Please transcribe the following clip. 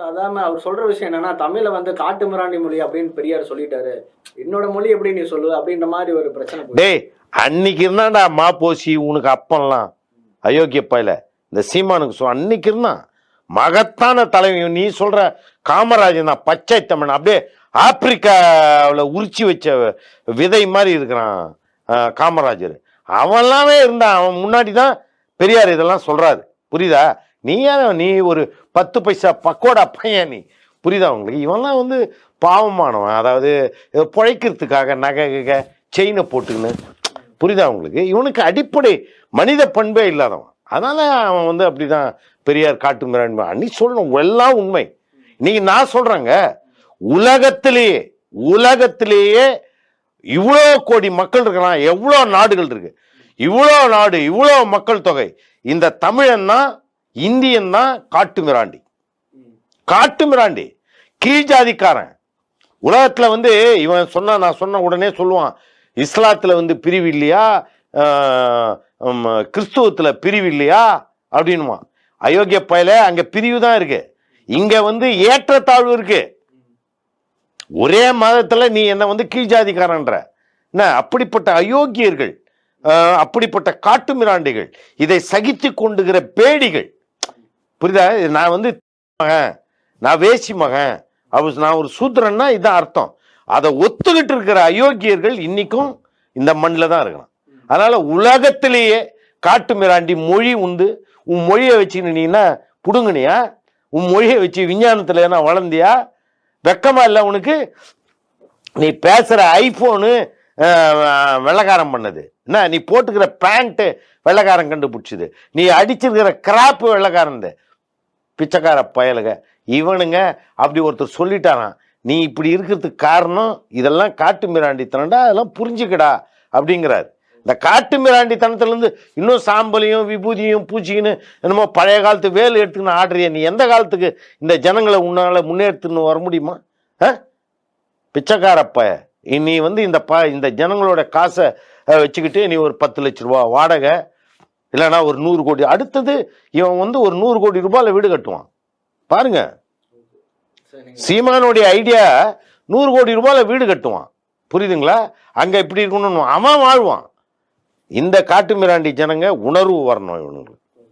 So, அவர் சொல்ற விஷயம் என்னன்னா தமிழ்ல வந்து காட்டு மிராண்டி மொழி அப்படின்னு பெரியார் சொல்லிட்டாரு. என்னோட மொழி எப்படி நீ சொல்லு அப்படின்ற மாதிரி ஒரு பிரச்சனை டேய் அன்னைக்கு இருந்தான்டா மாப்போசி உனக்கு அப்பன்லாம். அயோக்கிய பயல. இந்த சீமானுக்கு சொல் அன்னைக்கு இருந்தான். மகத்தான தலைவி நீ சொல்ற காமராஜன் தான் பச்சை தமிழ் அப்படியே ஆப்பிரிக்காவில் உரிச்சி வச்ச விதை மாதிரி இருக்கிறான் காமராஜர் காமராஜர். அவன்லாமே இருந்தான். அவன் முன்னாடி தான் பெரியார் இதெல்லாம் சொல்றாரு. புரியுதா? நீ ஏன் நீ ஒரு பத்து பைசா பக்கோடா பையன் நீ. புரியுதா உங்களுக்கு? இவன்லாம் வந்து பாவமானவன். அதாவது பிழைக்கிறதுக்காக நகை செயினை போட்டுக்கின்னு. புரியுதா உங்களுக்கு? இவனுக்கு அடிப்படை மனித பண்பே இல்லாதவன். அதனால அவன் வந்து அப்படிதான் பெரியார் காட்டுங்கிறான் அன்னி சொல்லணும். எல்லாம் உண்மை. இன்னைக்கு நான் சொல்றேங்க. உலகத்திலேயே உலகத்திலேயே இவ்வளோ கோடி மக்கள் இருக்கலாம். எவ்வளோ நாடுகள் இருக்கு. இவ்வளோ நாடு இவ்வளோ மக்கள் தொகை. இந்த தமிழன்னா இந்தியன் தான் காட்டு மிராண்டி. காட்டு மிராண்டி. கீழ் ஜாதிக்காரன். உலகத்தில் வந்து இவன் சொன்ன நான் சொன்ன உடனே சொல்லுவான் இஸ்லாத்தில் வந்து பிரிவு இல்லையா? கிறிஸ்துவத்தில் பிரிவு இல்லையா? அப்படின்னுவான். அயோக்கிய பயல அங்கே பிரிவு தான் இருக்கு. இங்கே வந்து ஏற்றத்தாழ்வு இருக்கு. ஒரே மதத்தில் நீ என்ன வந்து கீழ் ஜாதிக்காரன்ற. என்ன அப்படிப்பட்ட அயோக்கியர்கள் அப்படிப்பட்ட காட்டு மிராண்டிகள் இதை சகித்து கொண்டுகிற பேடிகள் புரியுதா? இது நான் வந்து மகன் நான் வேசி மகன். அவர் நான் ஒரு சூத்திரன்னா இதுதான் அர்த்தம். அதை ஒத்துக்கிட்டு இருக்கிற அயோக்கியர்கள் இன்னைக்கும் இந்த மண்ணில் தான் இருக்கலாம். அதனால் உலகத்திலேயே காட்டு மிராண்டி மொழி உண்டு. உன் மொழியை வச்சுன்னு நீனா புடுங்குனியா? உன் மொழியை வச்சு விஞ்ஞானத்தில் என்ன வளர்ந்தியா? வெக்கமாக இல்லை உனக்கு? நீ பேசுகிற ஐஃபோனு வெள்ளக்காரம் பண்ணது. என்ன? நீ போட்டுக்கிற பேண்ட்டு வெள்ளக்காரன் கண்டுபிடிச்சிது. நீ அடிச்சிருக்கிற கிராப்பு வெள்ளக்காரன் பிச்சைக்கார பயலுக. இவனுங்க அப்படி ஒருத்தர் சொல்லிட்டாராம் நீ இப்படி இருக்கிறதுக்கு காரணம் இதெல்லாம் காட்டு மிராண்டித்தனண்டா அதெல்லாம் புரிஞ்சுக்கடா அப்படிங்கிறார். இந்த காட்டு மிராண்டித்தனத்துலேருந்து இன்னும் சாம்பலையும் விபூதியும் பூச்சிக்கின்னு என்னமோ பழைய காலத்து வேல் எடுத்துக்கின்னு ஆடுறிய நீ எந்த காலத்துக்கு இந்த ஜனங்களை உன்னால் முன்னேற்றுன்னு வர முடியுமா? ஆ? பிச்சைக்கார பய நீ வந்து இந்த ப இந்த ஜனங்களோட காசை வச்சுக்கிட்டு நீ ஒரு பத்து லட்ச ரூபா வாடகை இல்லைன்னா ஒரு நூறு கோடி. அடுத்தது இவன் வந்து ஒரு நூறு கோடி ரூபாயில வீடு கட்டுவான். பாருங்க. சீமானுடைய ஐடியா நூறு கோடி ரூபாயில வீடு கட்டுவான். புரியுதுங்களா? அங்க இப்படி இருக்கணும்னு அவன் வாழ்வான். இந்த காட்டு மிராண்டி ஜனங்க உணர்வு வரணும் இவனுங்களுக்கு.